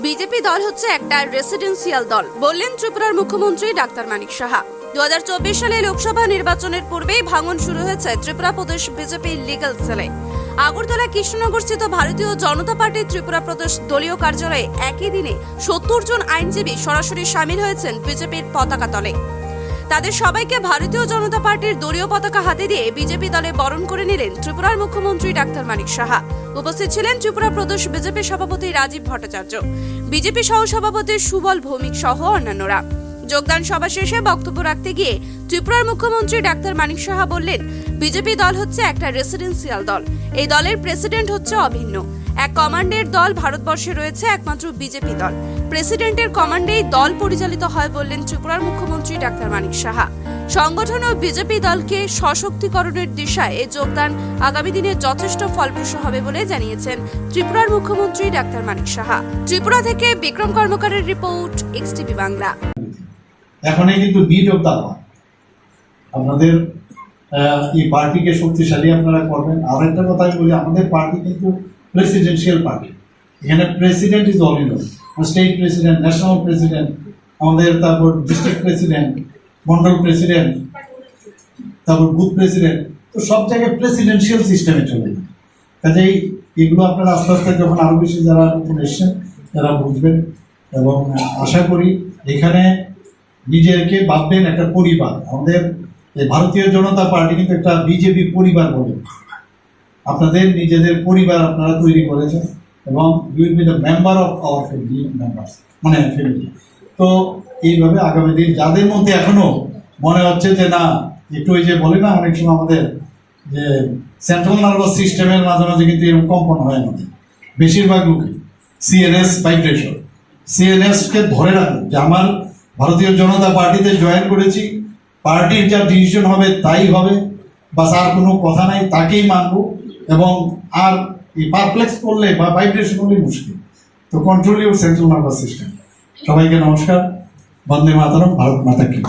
BJP দল হচ্ছে একটা রেসিডেন্সিয়াল দল, বললেন ত্রিপুরার মুখ্যমন্ত্রী ডাক্তার মানিক সাহা। দু সালে লোকসভা নির্বাচনের পূর্বেই ভাঙন শুরু হয়েছে ত্রিপুরা প্রদেশ বিজেপির লিগাল সেলে আগরতলা কৃষ্ণনগর স্থিত ভারতীয় জনতা পার্টির ত্রিপুরা প্রদেশ দলীয় কার্যালয়ে একই দিনে সত্তর জন আইনজীবী সরাসরি সামিল হয়েছেন বিজেপির পতাকা তলে। তাদের সবাইকে ভারতীয় জনতা পার্টির দলীয় পতাকা হাতে দিয়ে বিজেপি দলে বরণ করে নিলেন ত্রিপুরার মুখ্যমন্ত্রী ডাক্তার মানিক সাহা। উপস্থিত ছিলেন ত্রিপুরা প্রদেশ বিজেপি সভাপতি রাজীব ভট্টাচার্য। বিজেপি সহ সভাপতি সুবল ভৌমিক সহ অন্যান্যরা। যোগদান সভা শেষে বক্তব্য রাখতে গিয়ে ত্রিপুরার মুখ্যমন্ত্রী ডাক্তার মানিক সাহা বললেন, বিজেপি দল হচ্ছে একটা রেসিডেন্সিয়াল দল। এই দলের প্রেসিডেন্ট হচ্ছে অভিন্ন। এক কমান্ডের দল ভারতবর্ষে রয়েছে একমাত্র বিজেপি দল। প্রেসিডেন্টের কমান্ডেই দল পরিচালিত হয় বললেন ত্রিপুরার মুখ্যমন্ত্রী ডাক্তার মানিক সাহা। সংগঠন ও বিজেপি দলকে সশক্তিকরণের দিশায় এ যোগদান আগামী দিনে যথেষ্ট ফলপ্রসূ হবে বলে জানিয়েছেন ত্রিপুরার মুখ্যমন্ত্রী ডাক্তার মানিক সাহা। ত্রিপুরা থেকে বিক্রম কর্মকারের রিপোর্ট এক্সটিভি বাংলা। এখনই কিন্তু নিড অফ দ্য আপনাদের এই পার্টিকে শক্তিশালী আপনারা করবেন। আর একটা কথা বলি, আমাদের পার্টি কিন্তু প্রেসিডেন্সিয়াল পার্টি এখানে president is all in state president national president আমাদের তারপর ডিস্ট্রিক্ট প্রেসিডেন্ট মন্ডল প্রেসিডেন্ট তারপর বুথ প্রেসিডেন্ট তো সব জায়গায় প্রেসিডেন্সিয়াল সিস্টেমে চলে যায়। কাজেই এগুলো আপনারা আস্তে আস্তে যখন আরও বেশি যারা নতুন এসছেন, তারা বুঝবেন এবং আশা করি এখানে নিজেকে ভাববেন একটা পরিবার। আমাদের ভারতীয় জনতা পার্টি কিন্তু একটা বিজেপি পরিবার বলে। আপনাদের নিজেদের পরিবার আপনারা তৈরি করেছেন। এবং will be the member of our family members মানে ফ্যামিলি তো এইভাবে আগামী দিন যাদের মধ্যে এখনও মনে হচ্ছে যে না, একটু ওই যে বলে না, অনেক সময় আমাদের যে সেন্ট্রাল নার্ভাস সিস্টেমের মাঝে মাঝে কিন্তু এরকম কম্পন হয় আমাদের। বেশিরভাগ লোকে সিএনএস ভাইব্রেশন সিএনএস কে ধরে রাখুন যে আমার ভারতীয় জনতা পার্টিতে জয়েন করেছি, পার্টির যা ডিসিশন হবে তাই হবে বা আর কোনো কথা নাই, তাকেই মানবো। এবং আর এই পারপ্লেক্স করলে বা ভাইব্রেশন করলে মুশকিল। তো control your central nervous system সবাইকে নমস্কার। বন্দে মাতারম, ভারত মাতা কি।